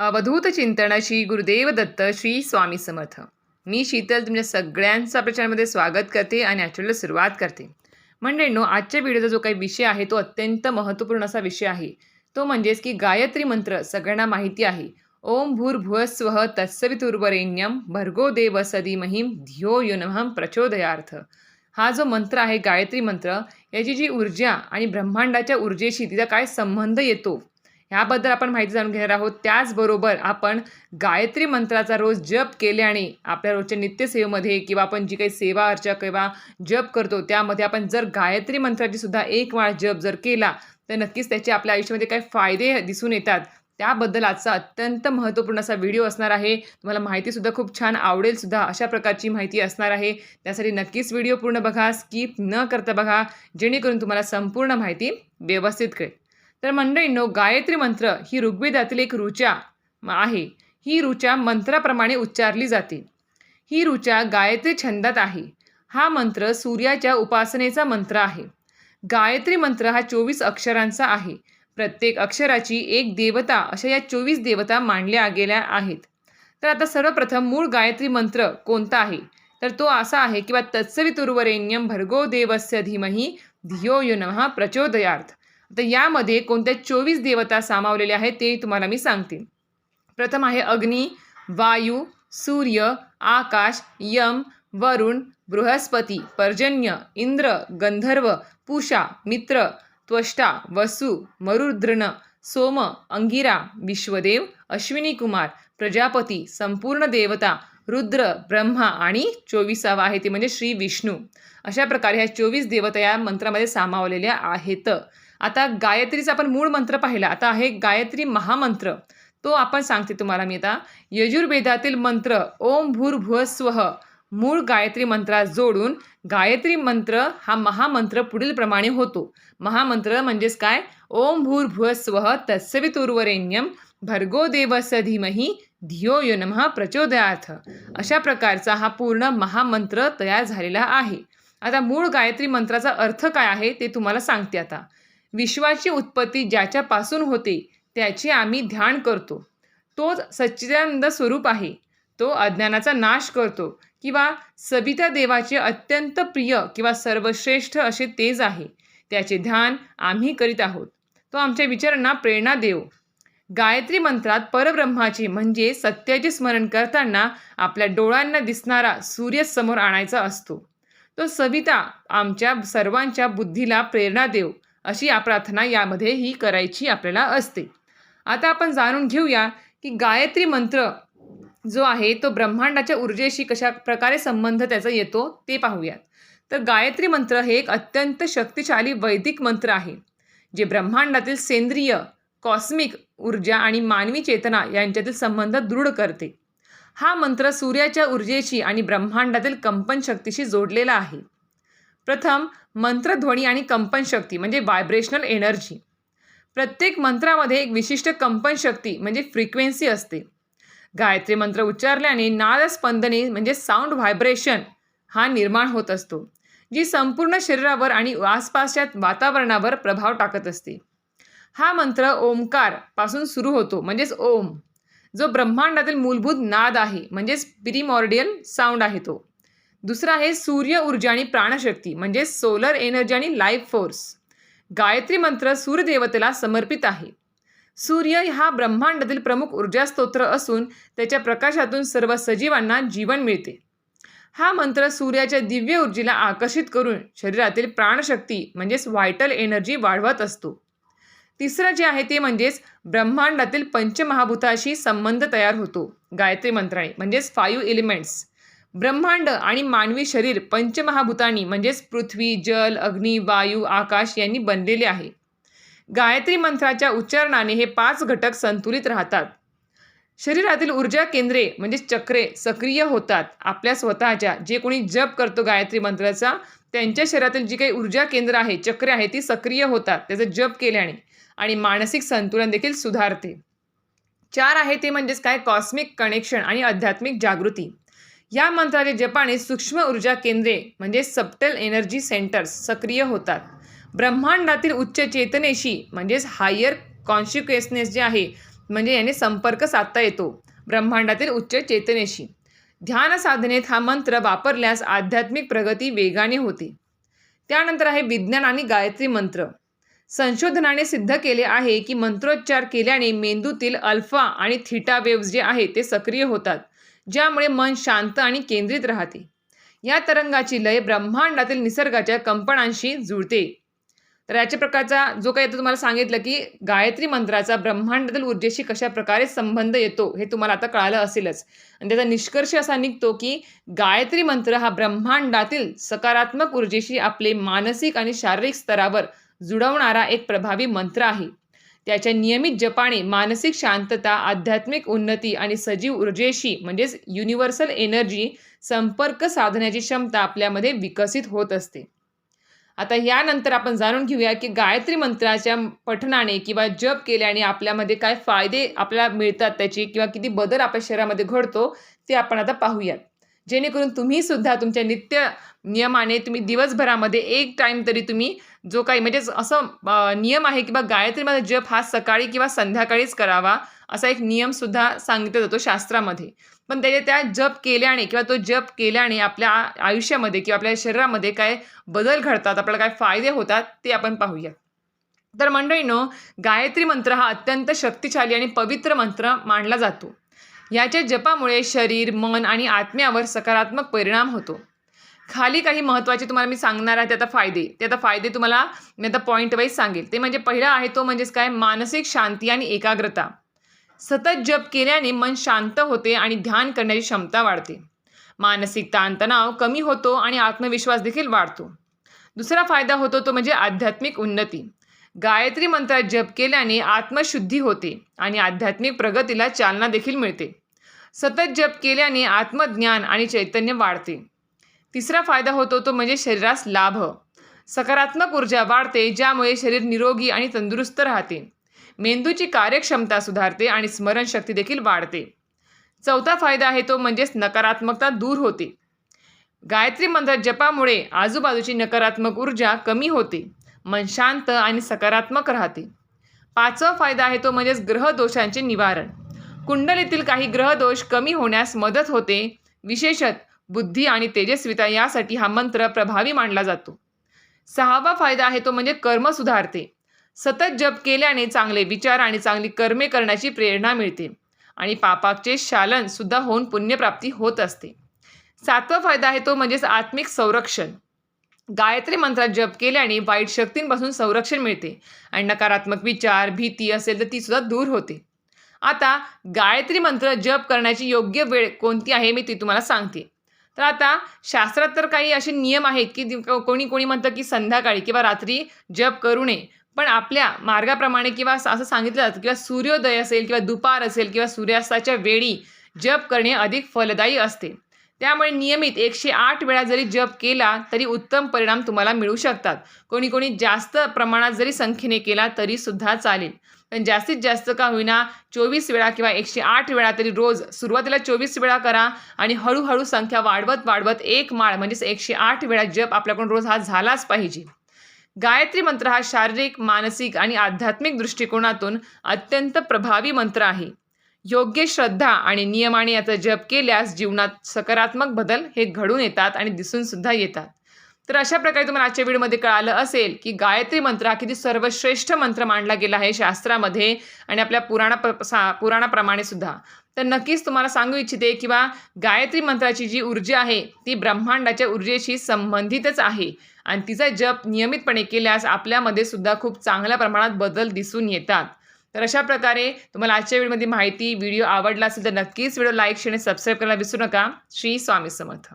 अवधूत चिंतन श्री गुरुदेव दत्त श्री स्वामी समर्थ. मी शीतल तुमच्या सगळ्यांचं आपल्या चॅनलमध्ये स्वागत करते आणि ॲक्च्युअली सुरुवात करते. मंडळींनो आजच्या व्हिडिओचा जो काही विषय आहे तो अत्यंत महत्त्वपूर्ण असा विषय आहे. तो म्हणजेच की गायत्री मंत्र सगळ्यांना माहिती आहे. ओम भूर्भुवस्वः तत्सवितुर्वरेण्यम भर्गो देव सदीमहिम धियो युनमहम प्रचोदयार्थ. हा जो मंत्र आहे गायत्री मंत्र याची जी ऊर्जा आणि ब्रह्मांडाच्या ऊर्जेशी तिचा काय संबंध येतो ह्याबद्दल आपण माहिती जाणून घेणार आहोत. त्याचबरोबर आपण गायत्री मंत्राचा रोज जप केल्याने आपल्या रोजच्या नित्यसेवेमध्ये किंवा आपण जी काही सेवा अर्चा किंवा जप करतो त्यामध्ये आपण जर गायत्री मंत्राची सुद्धा एक माळ जप जर केला तर नक्कीच त्याचे आपल्या आयुष्यामध्ये काही फायदे दिसून येतात. त्याबद्दल आजचा अत्यंत महत्त्वपूर्ण असा व्हिडिओ असणार आहे. तुम्हाला माहितीसुद्धा खूप छान आवडेल सुद्धा अशा प्रकारची माहिती असणार आहे. त्यासाठी नक्कीच व्हिडिओ पूर्ण बघा स्किप न करता बघा जेणेकरून तुम्हाला संपूर्ण माहिती व्यवस्थित कळेल. तर मंडळींनो गायत्री मंत्र ही ऋग्वेदातील एक ऋचा आहे. ही ऋचा मंत्राप्रमाणे उच्चारली जाते. ही ऋचा गायत्री छंदात आहे. हा मंत्र सूर्याच्या उपासनेचा मंत्र आहे. गायत्री मंत्र हा चोवीस अक्षरांचा आहे. प्रत्येक अक्षराची एक देवता अशा या चोवीस देवता मांडल्या गेल्या आहेत. तर आता सर्वप्रथम मूळ गायत्री मंत्र कोणता आहे? तर तो असा आहे किंवा तत्सवितुर्वरेण्यम भर्गो देवस्य धीमही धियो यो नमः प्रचोदयार्थ तर यामध्ये कोणत्या चोवीस देवता सामावलेल्या आहेत ते तुम्हाला मी सांगते. प्रथम आहे अग्नी वायू सूर्य आकाश यम वरुण बृहस्पती पर्जन्य इंद्र गंधर्व पूषा मित्र त्वष्टा वसु मरुद्रण सोम अंगिरा विश्वदेव अश्विनी कुमार प्रजापती संपूर्ण देवता रुद्र ब्रह्मा आणि चोवीसावा आहे ते म्हणजे श्री विष्णू. अशा प्रकारे ह्या चोवीस देवता या मंत्रामध्ये सामावलेल्या आहेत. आता गायत्रीचा आपण मूळ मंत्र पाहिला. आता आहे गायत्री महामंत्र. तो आपण सांगते तुम्हाला मी आता. यजुर्वेदातील मंत्र ओम भूर्भुवस्वः मूळ गायत्री मंत्रात जोडून गायत्री मंत्र हा महामंत्र पुढील प्रमाणे होतो. महामंत्र म्हणजेच काय? ओम भूर्भुवस्वः तत्सवितुर्वरेण्यम भर्गो देवस धीमही धियो यो नमः प्रचोदयार्थ अशा प्रकारचा हा पूर्ण महामंत्र तयार झालेला आहे. आता मूळ गायत्री मंत्राचा अर्थ काय आहे ते तुम्हाला सांगते आता. विश्वाची उत्पत्ती ज्याच्यापासून होते त्याचे आम्ही ध्यान करतो. तोच सच्चिदानंद स्वरूप आहे. तो अज्ञानाचा नाश करतो किंवा सविता देवाचे अत्यंत प्रिय किंवा सर्वश्रेष्ठ असे तेज आहे. त्याचे ध्यान आम्ही करीत आहोत. तो आमच्या विचारांना प्रेरणा देव. गायत्री मंत्रात परब्रह्माचे म्हणजे सत्याचे स्मरण करताना आपल्या डोळ्यांना दिसणारा सूर्य समोर आणायचा असतो. तो सविता आमच्या सर्वांच्या बुद्धीला प्रेरणा देव. अशी या प्रार्थना यामध्ये ही करायची आपल्याला असते. आता आपण जाणून घेऊया की गायत्री मंत्र जो आहे तो ब्रह्मांडाच्या ऊर्जेशी कशा प्रकारे संबंध त्याचा येतो ते पाहूयात. तर गायत्री मंत्र हे एक अत्यंत शक्तिशाली वैदिक मंत्र आहे जे ब्रह्मांडातील सेंद्रिय कॉस्मिक ऊर्जा आणि मानवी चेतना यांच्यातील संबंध दृढ करते. हा मंत्र सूर्याच्या ऊर्जेशी आणि ब्रह्मांडातील कंपनशक्तीशी जोडलेला आहे. प्रथम मंत्रध्वनी आणि कंपनशक्ती म्हणजे व्हायब्रेशनल एनर्जी प्रत्येक मंत्रामध्ये एक विशिष्ट कंपनशक्ती म्हणजे फ्रिक्वेन्सी असते. गायत्री मंत्र उच्चारल्याने नादस्पंदने म्हणजे साऊंड व्हायब्रेशन हा निर्माण होत असतो जी संपूर्ण शरीरावर आणि आसपासच्या वातावरणावर प्रभाव टाकत असते. हा मंत्र ओमकारपासून सुरू होतो म्हणजेच ओम जो ब्रह्मांडातील मूलभूत नाद आहे म्हणजेच प्रिमॉर्डियल साऊंड आहे तो. दुसरा आहे सूर्य ऊर्जा आणि प्राणशक्ती म्हणजे सोलर एनर्जी आणि लाईफ फोर्स गायत्री मंत्र सूर्यदेवतेला समर्पित आहे. सूर्य हा ब्रह्मांडातील प्रमुख ऊर्जा स्तोत्र असून त्याच्या प्रकाशातून सर्व सजीवांना जीवन मिळते. हा मंत्र सूर्याच्या दिव्य ऊर्जेला आकर्षित करून शरीरातील प्राणशक्ती म्हणजेच व्हायटल एनर्जी वाढवत असतो. तिसरं जे आहे ते म्हणजेच ब्रह्मांडातील पंचमहाभूताशी संबंध तयार होतो. गायत्री मंत्राने म्हणजेच फाईव्ह एलिमेंट्स ब्रह्मांड आणि मानवी शरीर पंचमहाभूतांनी म्हणजेच पृथ्वी जल अग्नी वायू आकाश यांनी बनलेले आहे. गायत्री मंत्राच्या उच्चारणाने हे पाच घटक संतुलित राहतात. शरीरातील ऊर्जा केंद्रे म्हणजे चक्रे सक्रिय होतात. आपल्या स्वतःच्या जे कोणी जप करतो गायत्री मंत्राचा त्यांच्या शरीरातील जी काही ऊर्जा केंद्र आहे चक्रे आहे ती सक्रिय होतात त्याचं जप केल्याने. आणि मानसिक संतुलन देखील सुधारते. चार आहे ते म्हणजेच काय? कॉस्मिक कनेक्शन आणि आध्यात्मिक जागृती. या मंत्राच्या जपाने सूक्ष्म ऊर्जा केंद्रे म्हणजे सप्टल एनर्जी सेंटर्स सक्रिय होतात. ब्रह्मांडातील उच्च चेतनेशी म्हणजेच हायर कॉन्शिक्वेसनेस जे आहे म्हणजे याने संपर्क साधता येतो ब्रह्मांडातील उच्च चेतनेशी. ध्यान साधनेत हा मंत्र वापरल्यास आध्यात्मिक प्रगती वेगाने होते. त्यानंतर आहे विज्ञान आणि गायत्री मंत्र. संशोधनाने सिद्ध केले आहे की मंत्रोच्चार केल्याने मेंदूतील अल्फा आणि थिटा वेव्ज जे आहे ते सक्रिय होतात. ज्यामुळे मन शांत आणि केंद्रित राहते. या तरंगाची लय ब्रह्मांडातील निसर्गाच्या कंपनांशी जुळते. तर याच्या प्रकारचा जो काही तुम्हाला सांगितलं की गायत्री मंत्राचा ब्रह्मांडातील ऊर्जेशी कशा प्रकारे संबंध येतो हे तुम्हाला आता कळालं असेलच. आणि त्याचा निष्कर्ष असा निघतो की गायत्री मंत्र हा ब्रह्मांडातील सकारात्मक ऊर्जेशी आपले मानसिक आणि शारीरिक स्तरावर जुळवणारा एक प्रभावी मंत्र आहे. त्याच्या नियमित जपाने मानसिक शांतता आध्यात्मिक उन्नती आणि सजीव ऊर्जेशी म्हणजेच युनिव्हर्सल एनर्जी संपर्क साधण्याची क्षमता आपल्यामध्ये विकसित होत असते. आता यानंतर आपण जाणून घेऊया की गायत्री मंत्राच्या पठणाने किंवा जप केल्याने आपल्यामध्ये काय फायदे आपल्याला मिळतात त्याचे किंवा किती बदल आपल्या शरीरामध्ये घडतो ते आपण आता पाहूयात. जेणेकरून तुम्ही सुद्धा तुमच्या नित्य नियमाने तुम्ही दिवसभरामध्ये एक टाईम तरी तुम्ही जो काही म्हणजेच असं नियम आहे किंवा गायत्रीमध्ये जप हा सकाळी किंवा संध्याकाळीच करावा असा एक नियमसुद्धा सांगितला जातो शास्त्रामध्ये. पण त्याच्या त्या जप केल्याने किंवा तो जप केल्याने आपल्या आयुष्यामध्ये किंवा आपल्या शरीरामध्ये काय बदल घडतात आपल्याला काय फायदे होतात ते आपण पाहूया तर मंडळीनो गायत्री मंत्र हा अत्यंत शक्तिशाली आणि पवित्र मंत्र मानला जातो. याच्या जपामुळे शरीर मन आणि आत्म्यावर सकारात्मक परिणाम होतो. खाली काही महत्त्वाचे तुम्हाला मी सांगणार आहे त्याचा फायदे. ते आता फायदे तुम्हाला मी आता पॉईंट वाईज सांगेल. ते म्हणजे पहिला आहे तो म्हणजेच काय? मानसिक शांती आणि एकाग्रता. सतत जप केल्याने मन शांत होते आणि ध्यान करण्याची क्षमता वाढते. मानसिक ताणतणाव कमी होतो आणि आत्मविश्वास देखील वाढतो. दुसरा फायदा होतो तो म्हणजे आध्यात्मिक उन्नती. गायत्री मंत्रात जप केल्याने आत्मशुद्धी होते आणि आध्यात्मिक प्रगतीला चालना देखील मिळते. सतत जप केल्याने आत्मज्ञान आणि चैतन्य वाढते. तिसरा फायदा होतो तो म्हणजे शरीरास लाभ. सकारात्मक ऊर्जा वाढते ज्यामुळे शरीर निरोगी आणि तंदुरुस्त राहते. मेंदूची कार्यक्षमता सुधारते आणि स्मरणशक्ती देखील वाढते. चौथा फायदा आहे तो म्हणजेच नकारात्मकता दूर होते. गायत्री मंत्र जपामुळे आजूबाजूची नकारात्मक ऊर्जा कमी होते. मन शांत आणि सकारात्मक राहते. पाचवा फायदा आहे तो म्हणजेच ग्रहदोषांचे निवारण. कुंडलीतील काही ग्रहदोष कमी होण्यास मदत होते. विशेषत बुद्धी आणि तेजस्विता यासाठी हा मंत्र प्रभावी मानला जातो. सहावा फायदा आहे तो म्हणजे कर्म सुधारते. सतत जप केल्याने चांगले विचार आणि चांगली कर्मे करण्याची प्रेरणा मिळते. आणि पापाचे शालन सुद्धा होऊन पुण्यप्राप्ती होत असते. सातवा फायदा आहे तो म्हणजेच आत्मिक संरक्षण. गायत्री मंत्रात जप केल्याने वाईट शक्तींपासून संरक्षण मिळते आणि नकारात्मक विचार भीती असेल तर ती सुद्धा दूर होते. आता गायत्री मंत्र जप करण्याची योग्य वेळ कोणती आहे मी ती तुम्हाला सांगते. तर आता शास्त्रात तर काही असे नियम आहेत की कोणी कोणी म्हणतं की संध्याकाळी किंवा रात्री जप करू नये. पण आपल्या मार्गाप्रमाणे किंवा असं सांगितलं जातं किंवा सूर्योदय असेल किंवा दुपार असेल किंवा सूर्यास्ताच्या वेळी जप करणे अधिक फलदायी असते. त्यामुळे नियमित एकशे आठ वेळा जरी जप केला तरी उत्तम परिणाम तुम्हाला मिळू शकतात. कोणी कोणी जास्त प्रमाणात जरी संख्येने केला तरी सुद्धा चालेल. पण जास्तीत जास्त का होईना चोवीस वेळा किंवा एकशे आठ वेळा तरी रोज सुरुवातीला चोवीस वेळा करा आणि हळूहळू संख्या वाढवत वाढवत एक माळ म्हणजेच एकशे आठ वेळा जप आपल्याकडून रोज हा झालाच पाहिजे. गायत्री मंत्र हा शारीरिक मानसिक आणि आध्यात्मिक दृष्टिकोनातून अत्यंत प्रभावी मंत्र आहे. योग्य श्रद्धा आणि नियमाने याचा जप केल्यास जीवनात सकारात्मक बदल हे घडून येतात आणि दिसून सुद्धा येतात. तर अशा प्रकारे तुम्हाला आजच्या व्हिडिओमध्ये कळालं असेल की गायत्री मंत्र हा किती सर्वश्रेष्ठ मंत्र मानला गेला आहे शास्त्रामध्ये आणि आपल्या पुराणा सा पुराणाप्रमाणे सुद्धा. तर नक्कीच तुम्हाला सांगू इच्छिते किंवा गायत्री मंत्राची जी ऊर्जा आहे ती ब्रह्मांडाच्या ऊर्जेशी संबंधितच आहे. आणि तिचा जप नियमितपणे केल्यास आपल्यामध्ये सुद्धा खूप चांगल्या प्रमाणात बदल दिसून येतात. तर अशा प्रकारे तुम्हाला आजच्या व्हिडिओमध्ये माहिती व्हिडिओ आवडला असेल तर नक्कीच व्हिडिओ लाईक शेअर आणि सबस्क्राईब करायला विसरू नका. श्री स्वामी समर्थ.